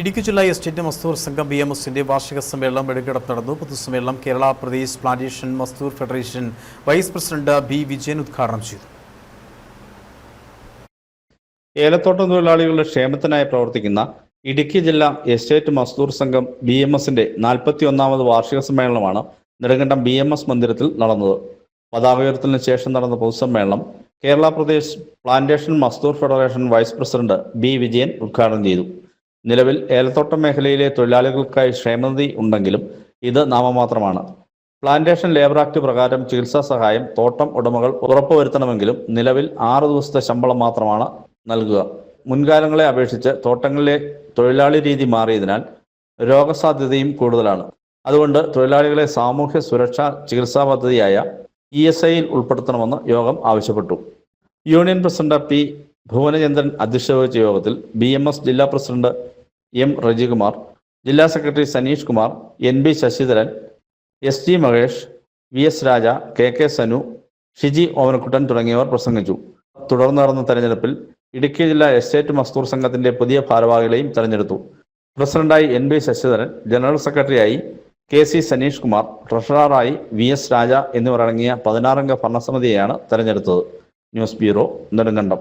ഇടുക്കി ജില്ലാ എസ്റ്റേറ്റ് മസ്തൂർ സംഘം B M എസിന്റെ വാർഷിക സമ്മേളനം വെടിക്കടത്ത് നടന്നു. പൊതുസമ്മേളനം Kerala Pradesh plantation Mazdoor federation vice president B Vijayan ഉദ്ഘാടനം ചെയ്തു. ഏലത്തോട്ടം തൊഴിലാളികളുടെ ക്ഷേമത്തിനായി പ്രവർത്തിക്കുന്ന ഇടുക്കി ജില്ലാ എസ്റ്റേറ്റ് മസ്തൂർ സംഘം ബി എം എസിന്റെ നാൽപ്പത്തി ഒന്നാമത് വാർഷിക സമ്മേളനമാണ് നെടുങ്കണ്ടം ബി എം എസ് മന്ദിരത്തിൽ നടന്നത്. പതാക ഉയർത്തലിന് ശേഷം നടന്ന പൊതുസമ്മേളനം Kerala Pradesh plantation Mazdoor federation vice president B Vijayan ഉദ്ഘാടനം ചെയ്തു. നിലവിൽ ഏലത്തോട്ടം മേഖലയിലെ തൊഴിലാളികൾക്കായി ക്ഷേമനിധി ഉണ്ടെങ്കിലും ഇത് നാമമാത്രമാണ്. പ്ലാന്റേഷൻ ലേബർ ആക്ട് പ്രകാരം ചികിത്സാ സഹായം തോട്ടം ഉടമകൾ ഉറപ്പുവരുത്തണമെങ്കിലും നിലവിൽ ആറ് ദിവസത്തെ ശമ്പളം മാത്രമാണ് നൽകുക. മുൻകാലങ്ങളെ അപേക്ഷിച്ച് തോട്ടങ്ങളിലെ തൊഴിലാളി രീതി മാറിയതിനാൽ രോഗസാധ്യതയും കൂടുതലാണ്. അതുകൊണ്ട് തൊഴിലാളികളെ സാമൂഹ്യ സുരക്ഷാ ചികിത്സാ പദ്ധതിയായ ഇ എസ് ഐയിൽ ഉൾപ്പെടുത്തണമെന്ന് യോഗം ആവശ്യപ്പെട്ടു. യൂണിയൻ പ്രസിഡന്റ് പി ഭുവനചന്ദ്രൻ അധ്യക്ഷത വഹിച്ച യോഗത്തിൽ ബി എം എസ് ജില്ലാ പ്രസിഡന്റ് എം റജികുമാർ ജില്ലാ secretary Saneesh Kumar N B Sasidharan S G Mahesh V S Raja K K Sanu Shiji Omanakuttan തുടങ്ങിയവർ പ്രസംഗിച്ചു. തുടർന്ന് നടന്ന തെരഞ്ഞെടുപ്പിൽ ഇടുക്കി ജില്ലാ എസ്റ്റേറ്റ് മസ്തൂർ സംഘത്തിന്റെ പുതിയ ഭാരവാഹികളെയും തെരഞ്ഞെടുത്തു. പ്രസിഡന്റായി എൻ ബി ശശിധരൻ ജനറൽ സെക്രട്ടറിയായി കെ സി സനീഷ് കുമാർ ട്രഷററായി വി എസ് രാജ എന്നിവർ അടങ്ങിയ പതിനാറംഗ ഭരണസമിതിയെയാണ് തെരഞ്ഞെടുത്തത്. News bureau Nedumkandam.